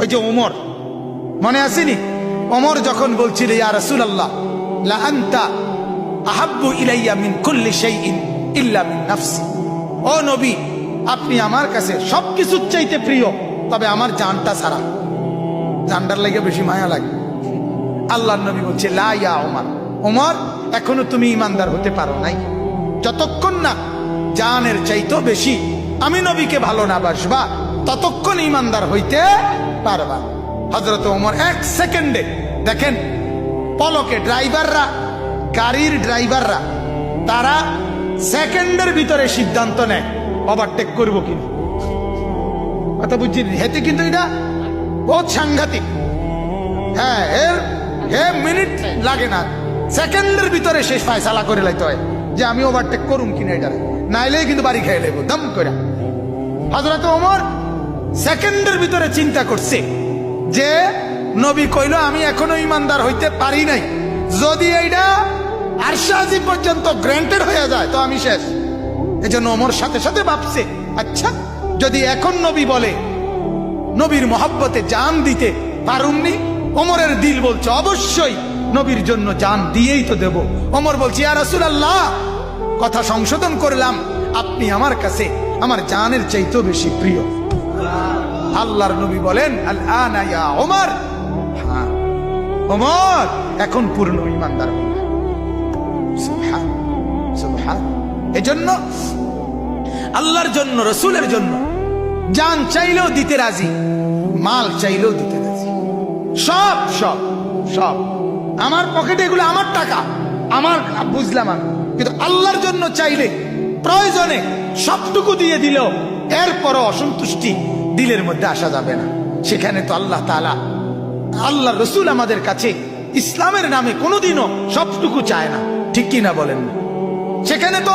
ওই যে ওমর। মনে আসেনি? ওমর যখন বলছিল আল্লাহ লা আনতা আহাব্বু ইলাইয়া মিন কুল্লি ইল্লা মিন নাফসি। ও নবী, আপনি আমার কাছে সবকিছুর চাইতে প্রিয়, তবে আমার জানটা ছাড়া। জানটার লাগে বেশি মায়া লাগে। আল্লাহ নবী বলছে, লা ওমর ওমর, এখনও তুমি ইমানদার হতে পারো নাই। যতক্ষণ না জানের চাইতো বেশি আমি নবীকে ভালো না বাসবা ততক্ষণ ইমানদার হইতে পারবা হজরত ওমর এক সেকেন্ডে, দেখেন, পলকে ড্রাইভাররা, গাড়ির ড্রাইভাররা, তারা সেকেন্ডের ভিতরে সিদ্ধান্ত নেয়, ওভারটেক করব কিনা। কথা বুঝছি হেতে কিন্তু এটা বহুত সাংঘাতিক। হ্যাঁ এর হে মিনিট লাগে না। সেকেন্ডের ভিতরে শেষ ফায়সালা করে লাইতে হয় যে আমি ওভারটেক করুম কিনা এটা নাইলে কিন্তু বাড়ি খেয়ে লেবো দম করে হজরত ওমর সেকেন্ডের ভিতরে চিন্তা করছে যে, নবী কইল, আমি এখনও ইমানদার হইতে পারি নাই। যদি এইটা আরশাজি পর্যন্ত গ্র্যান্টেড হয়ে যায়, তো আমি শেষ। এই জন্য ওমর সাথে সাথে ভাবছে আচ্ছা যদি এখন নবী বলে, নবীর মহাব্বতে জান দিতে পারুমনি? ওমরের দিল বলছে, অবশ্যই, নবীর জন্য জান দিয়েই তো দেব। ওমর বলছে আর আল্লাহ কথা সংশোধন করলাম। আপনি আমার কাছে আমার জানের চাইতেও বেশি প্রিয়। আল্লাহর নবী বলেন ওমর হ্যাঁ। এখন পূর্ণ ইমানদার এজন্য আল্লাহর জন্য, রসুলের জন্য যান চাইলেও দিতে রাজি, মাল চাইলেও দিতে রাজি। সব সব সব। আমার পকেটে এগুলো আমার টাকা, আমার বুঝলাম আমি। কিন্তু আল্লাহর জন্য চাইলে, প্রয়োজনে সবটুকু দিয়ে দিল এরপরও অসন্তুষ্টি দিলের মধ্যে আসা যাবে না। সেখানে তো আল্লাহ তালা আল্লাহ রসুল আমাদের কাছে ইসলামের নামে কোনোদিনও সবটুকু চায় না। ঠিক কিনা বলেন সেখানে তো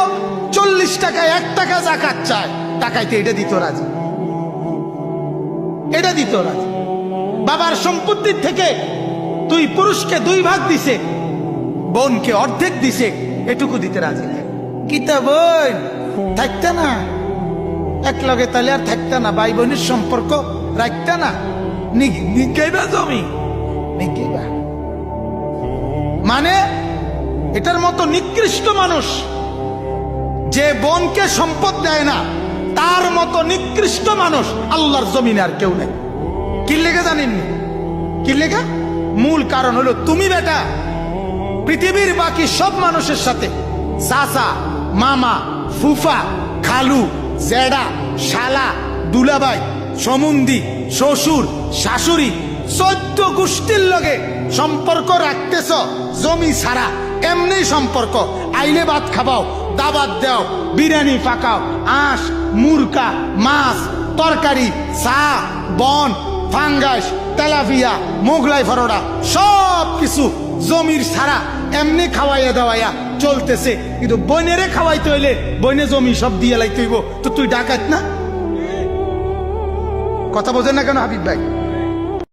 চল্লিশ টাকায় এক টাকা জাকাত চায়। টাকাইতে এটা দিত রাজি। এটা দিত রাজি। বাবার সম্পত্তির থেকে তুই পুরুষকে দুই ভাগ দিছে, বোনকে অর্ধেক দিছে, এটুকু দিতে রাজি না কিতা বোন? থাকতে না? এক লগে তাহলে আর থাকতে না ভাই বোনের সম্পর্ক রাখতে না। মানে এটার মতো নিকৃষ্ট মানুষ যে বোনকে সম্পদ দেয় না, তার মতো নিকৃষ্ট মানুষ আল্লাহর জমিনে আর কেউ নেই। কি লেগে জানেননি? কি লেখা মূল কারণ হলো তুমি বেটা, পৃথিবীর বাকি সব মানুষের সাথে সাসা মামা, ফুফা, খালু জেডা, শালা দুলাবাই সমুন্দি, শ্বশুর, শাশুড়ি, চোদ্দ গোষ্ঠীর লগে সম্পর্ক রাখতেছ, জমি ছাড়া। এমনি সম্পর্ক। আইলে ভাত খাবাও, দাবাত দাও, বিরিয়ানি পাকাও, আঁশ মুরকা মাছ, তরকারি, চা, বন, ফাঙ্গাস, তেলাপিয়া, মোগলাই ফরোডা সব কিছু জমির ছাড়া। এমনি খাওয়াইয়া দাওয়াইয়া চলতেছে। কিন্তু বনেরে খাওয়াইতে হইলে বনে জমি সব দিয়ে লাইতে হইব। তো তুই ডাকাত না? কথা বোঝেন না কেন হাবিব ভাই?